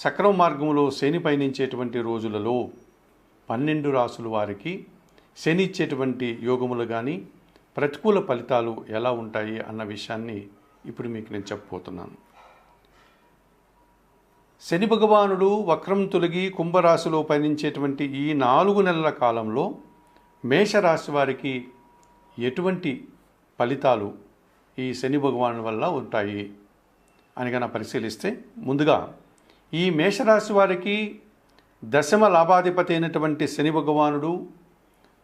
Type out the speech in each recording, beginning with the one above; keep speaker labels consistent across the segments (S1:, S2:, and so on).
S1: సక్రమ మార్గంలో శని పయనించేటువంటి రోజులలో పన్నెండు రాసుల వారికి శని ఇచ్చేటువంటి యోగములు కానీ ప్రతికూల ఫలితాలు ఎలా ఉంటాయి అన్న విషయాన్ని ఇప్పుడు మీకు నేను చెప్పబోతున్నాను. శని భగవానుడు వక్రం తొలగి కుంభరాశిలో పయనించేటువంటి ఈ నాలుగు నెలల కాలంలో మేషరాశి వారికి ఎటువంటి ఫలితాలు ఈ శని భగవాను వల్ల ఉంటాయి అని కనుక పరిశీలిస్తే ముందుగా ఈ మేషరాశి వారికి దశమ లాభాధిపతి అయినటువంటి శని భగవానుడు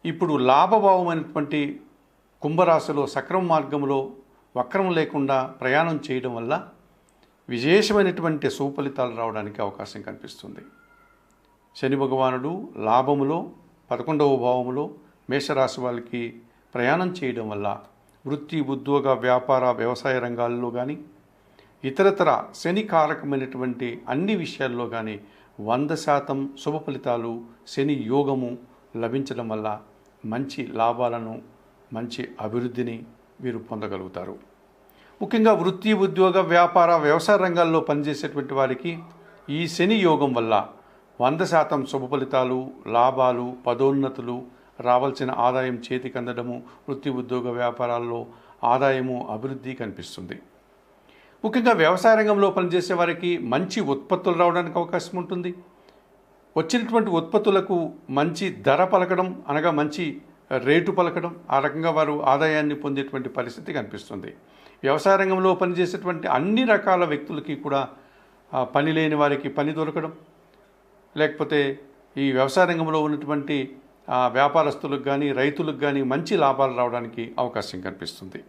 S1: ఇప్పుడు లాభభావమైనటువంటి కుంభరాశిలో సక్రమ మార్గంలో వక్రం లేకుండా ప్రయాణం చేయడం వల్ల విశేషమైనటువంటి సుఫలితాలు రావడానికి అవకాశం కనిపిస్తుంది. శని భగవానుడు లాభములో పదకొండవ భావములో మేషరాశి వాళ్ళకి ప్రయాణం చేయడం వల్ల వృత్తి ఉద్యోగ వ్యాపార వ్యవసాయ రంగాల్లో కానీ ఇతరతర శని కారకమైనటువంటి అన్ని విషయాల్లో కానీ వంద శాతం శుభ ఫలితాలు శని యోగము లభించడం వల్ల మంచి లాభాలను మంచి అభివృద్ధిని వీరు పొందగలుగుతారు. ముఖ్యంగా వృత్తి ఉద్యోగ వ్యాపార వ్యవసాయ రంగాల్లో పనిచేసేటువంటి వారికి ఈ శని యోగం వల్ల వంద శాతం శుభ ఫలితాలు లాభాలు పదోన్నతులు రావాల్సిన ఆదాయం చేతికి అందడము వృత్తి ఉద్యోగ వ్యాపారాల్లో ఆదాయము అభివృద్ధి కనిపిస్తుంది. ముఖ్యంగా వ్యవసాయ రంగంలో పనిచేసే వారికి మంచి ఉత్పత్తులు రావడానికి అవకాశం ఉంటుంది. వచ్చినటువంటి ఉత్పత్తులకు మంచి ధర పలకడం అనగా మంచి రేటు పలకడం ఆ రకంగా వారు ఆదాయాన్ని పొందేటువంటి పరిస్థితి కనిపిస్తుంది. వ్యవసాయ రంగంలో పనిచేసేటువంటి అన్ని రకాల వ్యక్తులకి కూడా పని లేని వారికి పని దొరకడం. లేకపోతే ఈ వ్యవసాయ రంగంలో ఉన్నటువంటి వ్యాపారస్తులకు కానీ రైతులకు కానీ మంచి లాభాలు రావడానికి అవకాశం కనిపిస్తుంది.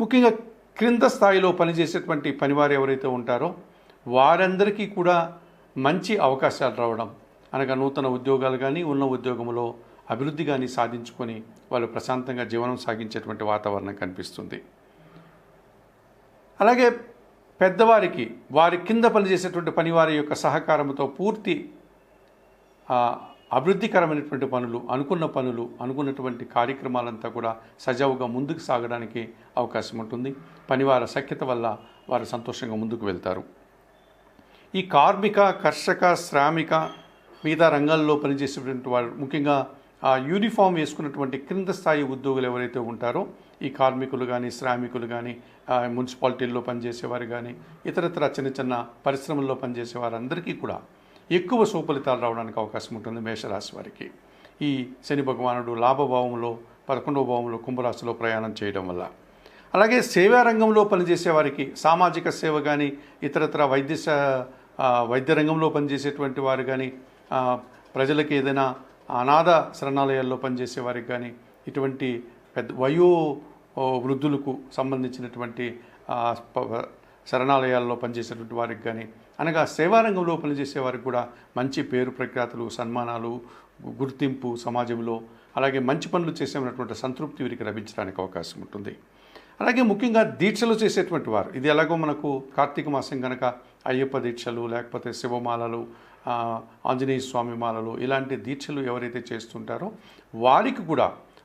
S1: ముఖ్యంగా క్రింద స్థాయిలో పనిచేసేటువంటి పనివారు ఎవరైతే ఉంటారో వారందరికీ కూడా మంచి అవకాశాలు రావడం అనగా నూతన ఉద్యోగాలు కానీ ఉన్న ఉద్యోగంలో అభివృద్ధి కానీ సాధించుకొని వాళ్ళు ప్రశాంతంగా జీవనం సాగించేటువంటి వాతావరణం కనిపిస్తుంది. అలాగే పెద్దవారికి వారి కింద పనిచేసేటువంటి పనివారి యొక్క సహకారంతో పూర్తి అభివృద్ధికరమైనటువంటి పనులు అనుకున్న పనులు అనుకున్నటువంటి కార్యక్రమాలంతా కూడా సజావుగా ముందుకు సాగడానికి అవకాశం ఉంటుంది. పనివార సఖ్యత వల్ల వారు సంతోషంగా ముందుకు వెళ్తారు. ఈ కార్మిక కర్షక శ్రామిక మిగతా రంగాల్లో పనిచేసేటువంటి వారు ముఖ్యంగా ఆ యూనిఫామ్ వేసుకున్నటువంటి క్రింద స్థాయి ఉద్యోగులు ఎవరైతే ఉంటారో ఈ కార్మికులు కానీ శ్రామికులు కానీ మున్సిపాలిటీల్లో పనిచేసేవారు కానీ ఇతరత్ర చిన్న చిన్న పరిశ్రమల్లో పనిచేసే వారందరికీ కూడా ఎక్కువ సుఫలితాలు రావడానికి అవకాశం ఉంటుంది మేషరాశి వారికి. ఈ శని భగవానుడు లాభభావంలో పదకొండవ భావంలో కుంభరాశిలో ప్రయాణం చేయడం వల్ల. అలాగే సేవా రంగంలో పనిచేసే వారికి సామాజిక సేవ కానీ ఇతరత్ర వైద్య వైద్య రంగంలో పనిచేసేటువంటి వారు కానీ ప్రజలకి ఏదైనా అనాథ శరణాలయాల్లో పనిచేసే వారికి కానీ ఇటువంటి పెద్ద వయో వృద్ధులకు సంబంధించినటువంటి ప- శరణాలయాల్లో పనిచేసేటువంటి వారికి కానీ అనగా సేవారంగంలో పనిచేసే వారికి కూడా మంచి పేరు ప్రఖ్యాతులు సన్మానాలు గుర్తింపు సమాజంలో అలాగే మంచి పనులు చేసేటువంటి సంతృప్తి వీరికి లభించడానికి అవకాశం ఉంటుంది. అలాగే ముఖ్యంగా దీక్షలు చేసేటువంటి వారు ఇది ఎలాగో మనకు కార్తీక మాసం కనుక అయ్యప్ప దీక్షలు లేకపోతే శివమాలలు ఆంజనేయ స్వామి మాలలు ఇలాంటి దీక్షలు ఎవరైతే చేస్తుంటారో వారికి కూడా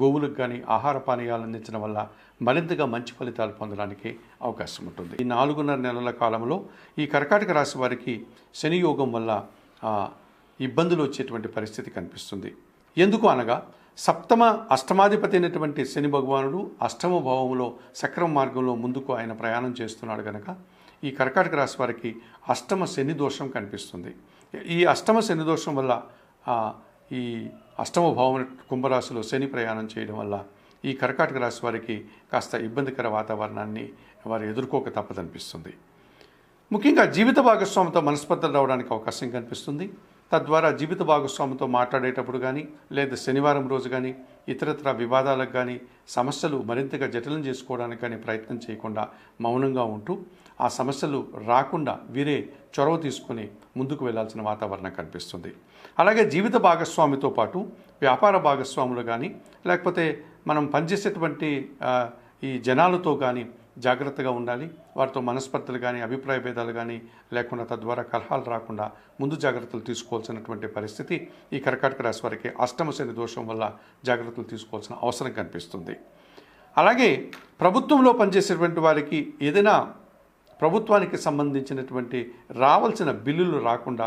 S1: గోవులకు కానీ ఆహార పానీయాలు అందించడం వల్ల మరింతగా మంచి ఫలితాలు పొందడానికి అవకాశం ఉంటుంది. ఈ నాలుగున్నర నెలల కాలంలో ఈ కర్కాటక రాశి వారికి శని యోగం వల్ల ఇబ్బందులు వచ్చేటువంటి పరిస్థితి కనిపిస్తుంది. ఎందుకు అనగా సప్తమ అష్టమాధిపతి అయినటువంటి శని భగవానుడు అష్టమ భావంలో సక్రమ మార్గంలో ముందుకు ఆయన ప్రయాణం చేస్తున్నాడు కనుక ఈ కర్కాటక రాశి వారికి అష్టమ శని దోషం కనిపిస్తుంది. ఈ అష్టమ శని దోషం వల్ల ఈ అష్టమ భావం కుంభరాశిలో శని ప్రయాణం చేయడం వల్ల ఈ కర్కాటక రాశి వారికి కాస్త ఇబ్బందికర వాతావరణాన్ని వారు ఎదుర్కోక తప్పదనిపిస్తుంది. ముఖ్యంగా జీవిత భాగస్వామితో మనస్పర్ధలు రావడానికి అవకాశం కనిపిస్తుంది. తద్వారా జీవిత భాగస్వామితో మాట్లాడేటప్పుడు కానీ లేదా శనివారం రోజు కానీ ఇతరత్ర వివాదాలకు కానీ సమస్యలు మరింతగా జటిలం చేసుకోవడానికి కానీ ప్రయత్నం చేయకుండా మౌనంగా ఉంటూ ఆ సమస్యలు రాకుండా వీరే చొరవ తీసుకొని ముందుకు వెళ్ళాల్సిన వాతావరణం కనిపిస్తుంది. అలాగే జీవిత భాగస్వామితో పాటు వ్యాపార భాగస్వాములు కానీ లేకపోతే మనం పనిచేసేటువంటి ఈ జనాలతో కానీ జాగ్రత్తగా ఉండాలి. వారితో మనస్పర్ధలు కానీ అభిప్రాయ భేదాలు కానీ లేకుండా తద్వారా కలహాలు రాకుండా ముందు జాగ్రత్తలు తీసుకోవాల్సినటువంటి పరిస్థితి ఈ కర్కాటక రాశి వారికి అష్టమ శని దోషం వల్ల జాగ్రత్తలు తీసుకోవాల్సిన అవసరం కనిపిస్తుంది. అలాగే ప్రభుత్వంలో పనిచేసేటువంటి వారికి ఏదైనా ప్రభుత్వానికి సంబంధించినటువంటి రావాల్సిన బిల్లులు రాకుండా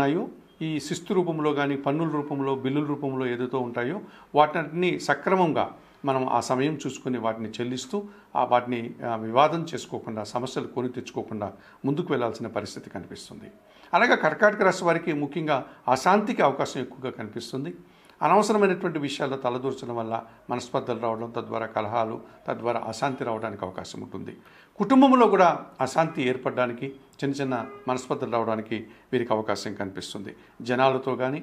S1: ఉన్నాయో ఈ శిస్తు రూపంలో కానీ పన్నుల రూపంలో బిల్లుల రూపంలో ఏదైతే ఉంటాయో వాటిని సక్రమంగా మనం ఆ సమయం చూసుకుని వాటిని చెల్లిస్తూ ఆ వాటిని వివాదం చేసుకోకుండా సమస్యలు కొని తెచ్చుకోకుండా ముందుకు వెళ్ళాల్సిన పరిస్థితి కనిపిస్తుంది. అలాగే కర్కాటక రాశి వారికి ముఖ్యంగా అశాంతికి అవకాశం ఎక్కువగా కనిపిస్తుంది. అనవసరమైనటువంటి విషయాల్లో తలదూర్చడం వల్ల మనస్పర్ధలు రావడం తద్వారా కలహాలు తద్వారా అశాంతి రావడానికి అవకాశం ఉంటుంది. కుటుంబంలో కూడా అశాంతి ఏర్పడడానికి చిన్న చిన్న మనస్పర్ధలు రావడానికి వీరికి అవకాశం కనిపిస్తుంది. జనాలతో కానీ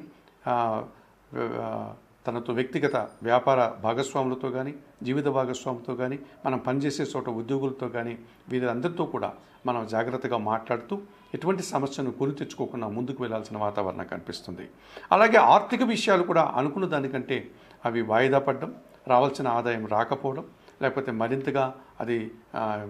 S1: తనతో వ్యక్తిగత వ్యాపార భాగస్వాములతో కానీ జీవిత భాగస్వాములతో కానీ మనం పనిచేసే చోట ఉద్యోగులతో కానీ వీరందరితో కూడా మనం జాగ్రత్తగా మాట్లాడుతూ ఎటువంటి సమస్యను కొని తెచ్చుకోకుండా ముందుకు వెళ్ళాల్సిన వాతావరణం కనిపిస్తుంది. అలాగే ఆర్థిక విషయాలు కూడా అనుకున్న దానికంటే అవి వాయిదా పడడం రావాల్సిన ఆదాయం రాకపోవడం లేకపోతే మరింతగా అది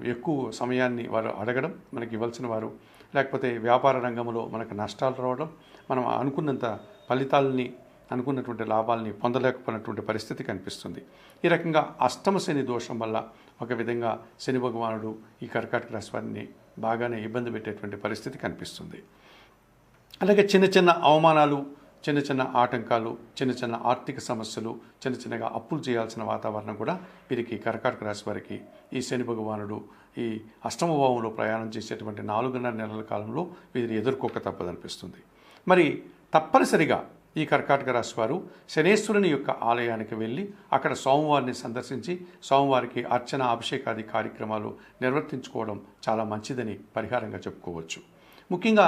S1: ఎక్కువ సమయాన్ని వారు అడగడం మనకి ఇవ్వాల్సిన వారు. లేకపోతే వ్యాపార రంగంలో మనకు నష్టాలు రావడం మనం అనుకున్నంత ఫలితాలని అనుకున్నటువంటి లాభాలని పొందలేకపోయినటువంటి పరిస్థితి కనిపిస్తుంది. ఈ రకంగా అష్టమ శని దోషం వల్ల ఒక విధంగా శని భగవానుడు ఈ కర్కాటక రాశి వారిని బాగానే ఇబ్బంది పెట్టేటువంటి పరిస్థితి కనిపిస్తుంది. అలాగే చిన్న చిన్న అవమానాలు చిన్న చిన్న ఆటంకాలు చిన్న చిన్న ఆర్థిక సమస్యలు చిన్న చిన్నగా అప్పులు చేయాల్సిన వాతావరణం కూడా వీరికి కర్కాటక రాశి వారికి ఈ శని భగవానుడు ఈ అష్టమ భావంలో ప్రయాణం చేసేటువంటి నాలుగున్నర నెలల కాలంలో వీరు ఎదుర్కోక తప్పదనిపిస్తుంది. మరి తప్పనిసరిగా ఈ కర్కాటక రాశి వారు శనేశ్వరుని యొక్క ఆలయానికి వెళ్ళి అక్కడ సోమవారిని సందర్శించి సోమవారికి అర్చన అభిషేకాది కార్యక్రమాలు నిర్వర్తించుకోవడం చాలా మంచిదని పరిహారంగా చెప్పుకోవచ్చు. ముఖ్యంగా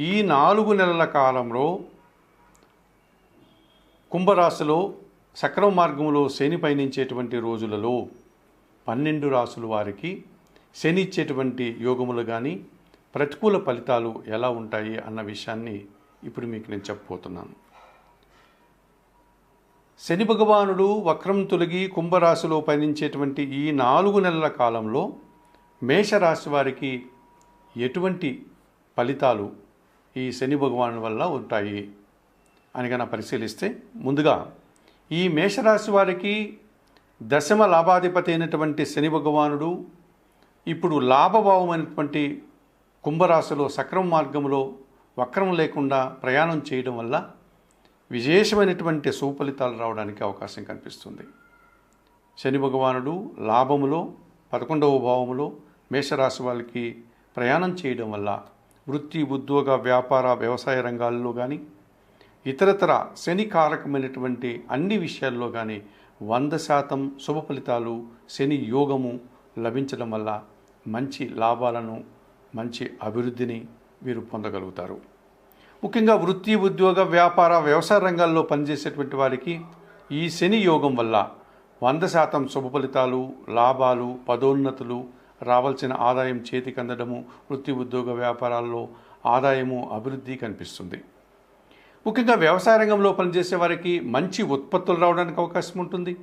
S1: ఈ నాలుగు నెలల కాలంలో కుంభరాశిలో సక్రమ మార్గంలో శని పయనించేటువంటి రోజులలో పన్నెండు రాసుల వారికి శని ఇచ్చేటువంటి యోగములు కానీ ప్రతికూల ఫలితాలు ఎలా ఉంటాయి అన్న విషయాన్ని ఇప్పుడు మీకు నేను చెప్పబోతున్నాను. శని భగవానుడు వక్రం తొలగి కుంభరాశిలో పయనించేటువంటి ఈ నాలుగు నెలల కాలంలో మేషరాశి వారికి ఎటువంటి ఫలితాలు ఈ శని భగవాను వల్ల ఉంటాయి అని కనుక పరిశీలిస్తే ముందుగా ఈ మేషరాశి వారికి దశమ లాభాధిపతి అయినటువంటి శని భగవానుడు ఇప్పుడు లాభభావమైనటువంటి కుంభరాశిలో సక్రమ మార్గంలో వక్రం లేకుండా ప్రయాణం చేయడం వల్ల విశేషమైనటువంటి సుఫలితాలు రావడానికి అవకాశం కనిపిస్తుంది. శని భగవానుడు లాభములో పదకొండవ భావములో మేషరాశి వాళ్ళకి ప్రయాణం చేయడం వల్ల వృత్తి ఉద్యోగ వ్యాపార వ్యవసాయ రంగాల్లో కానీ ఇతరతర శని కారకమైనటువంటి అన్ని విషయాల్లో కానీ వంద శాతం శుభ ఫలితాలు శని యోగము లభించడం వల్ల మంచి లాభాలను మంచి అభివృద్ధిని వీరు పొందగలుగుతారు. ముఖ్యంగా వృత్తి ఉద్యోగ వ్యాపార వ్యవసాయ రంగాల్లో పనిచేసేటువంటి వారికి ఈ శని యోగం వల్ల వంద శాతం శుభ ఫలితాలు లాభాలు పదోన్నతులు రావాల్సిన ఆదాయం చేతికి అందడము వృత్తి ఉద్యోగ వ్యాపారాల్లో ఆదాయము అభివృద్ధి కనిపిస్తుంది. ముఖ్యంగా వ్యవసాయ రంగంలో పనిచేసే వారికి మంచి ఉత్పత్తులు రావడానికి అవకాశం ఉంటుంది.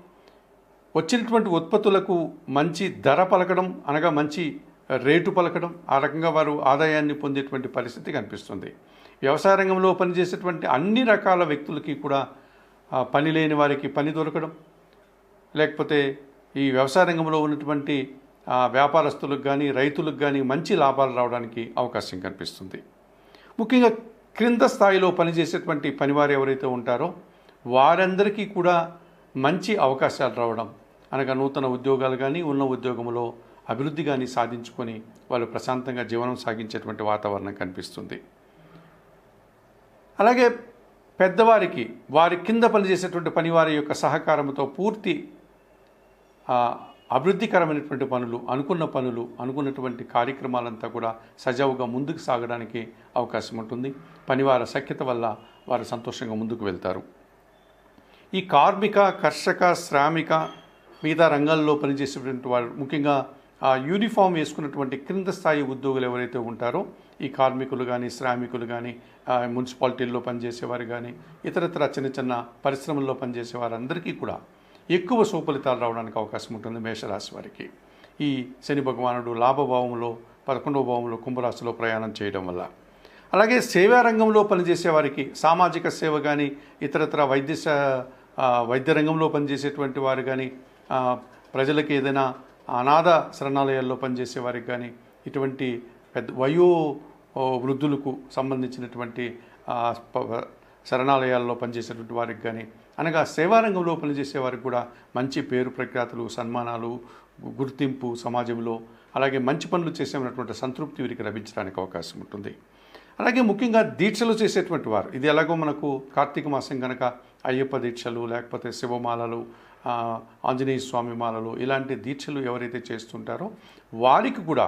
S1: వచ్చినటువంటి ఉత్పత్తులకు మంచి ధర పలకడం అనగా మంచి రేటు పలకడం ఆ రకంగా వారు ఆదాయాన్ని పొందేటువంటి పరిస్థితి కనిపిస్తుంది. వ్యవసాయ రంగంలో పనిచేసేటువంటి అన్ని రకాల వ్యక్తులకి కూడా పని లేని వారికి పని దొరకడం. లేకపోతే ఈ వ్యవసాయ రంగంలో ఉన్నటువంటి వ్యాపారస్తులకు కానీ రైతులకు కానీ మంచి లాభాలు రావడానికి అవకాశం కనిపిస్తుంది. ముఖ్యంగా క్రింద స్థాయిలో పనిచేసేటువంటి పనివారు ఎవరైతే ఉంటారో వారందరికీ కూడా మంచి అవకాశాలు రావడం అనగా నూతన ఉద్యోగాలు కానీ ఉన్న ఉద్యోగంలో అభివృద్ధి కానీ సాధించుకొని వాళ్ళు ప్రశాంతంగా జీవనం సాగించేటువంటి వాతావరణం కనిపిస్తుంది. అలాగే పెద్దవారికి వారి కింద పనిచేసేటువంటి పనివారి యొక్క సహకారంతో పూర్తి అభివృద్ధికరమైనటువంటి పనులు అనుకున్న పనులు అనుకున్నటువంటి కార్యక్రమాలంతా కూడా సజావుగా ముందుకు సాగడానికి అవకాశం ఉంటుంది. పనివార సఖ్యత వల్ల వారు సంతోషంగా ముందుకు వెళ్తారు. ఈ కార్మిక కర్షక శ్రామిక మిగతా రంగాల్లో పనిచేసేటువంటి వారు ముఖ్యంగా ఆ యూనిఫామ్ వేసుకున్నటువంటి క్రింద స్థాయి ఉద్యోగులు ఎవరైతే ఉంటారో ఈ కార్మికులు కానీ శ్రామికులు కానీ మున్సిపాలిటీల్లో పనిచేసేవారు కానీ ఇతరతర చిన్న చిన్న పరిశ్రమల్లో పనిచేసే వారందరికీ కూడా ఎక్కువ సుఫలితాలు రావడానికి అవకాశం ఉంటుంది మేషరాశి వారికి. ఈ శని భగవానుడు లాభభావంలో పదకొండవ భావంలో కుంభరాశిలో ప్రయాణం చేయడం వల్ల. అలాగే సేవా రంగంలో పనిచేసే వారికి సామాజిక సేవ కానీ ఇతరత్ర వైద్య వైద్య రంగంలో పనిచేసేటువంటి వారు కానీ ప్రజలకు ప్రజలకి ఏదైనా అనాథ శరణాలయాల్లో పనిచేసే వారికి కానీ ఇటువంటి పెద్ద వయో వృద్ధులకు సంబంధించినటువంటి ప- శరణాలయాల్లో పనిచేసేటువంటి వారికి కానీ అనగా సేవారంగంలో పనిచేసే వారికి కూడా మంచి పేరు ప్రఖ్యాతులు సన్మానాలు గుర్తింపు సమాజంలో అలాగే మంచి పనులు చేసేటువంటి సంతృప్తి వీరికి లభించడానికి అవకాశం ఉంటుంది. అలాగే ముఖ్యంగా దీక్షలు చేసేటువంటి వారు. ఇది ఎలాగో మనకు కార్తీక మాసం కనుక అయ్యప్ప దీక్షలు లేకపోతే శివమాలలు ఆంజనేయ స్వామి మాలలు ఇలాంటి దీక్షలు ఎవరైతే చేస్తుంటారో వారికి కూడా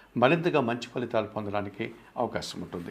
S1: మరింతగా మంచి ఫలితాలు పొందడానికి అవకాశం ఉంటుంది.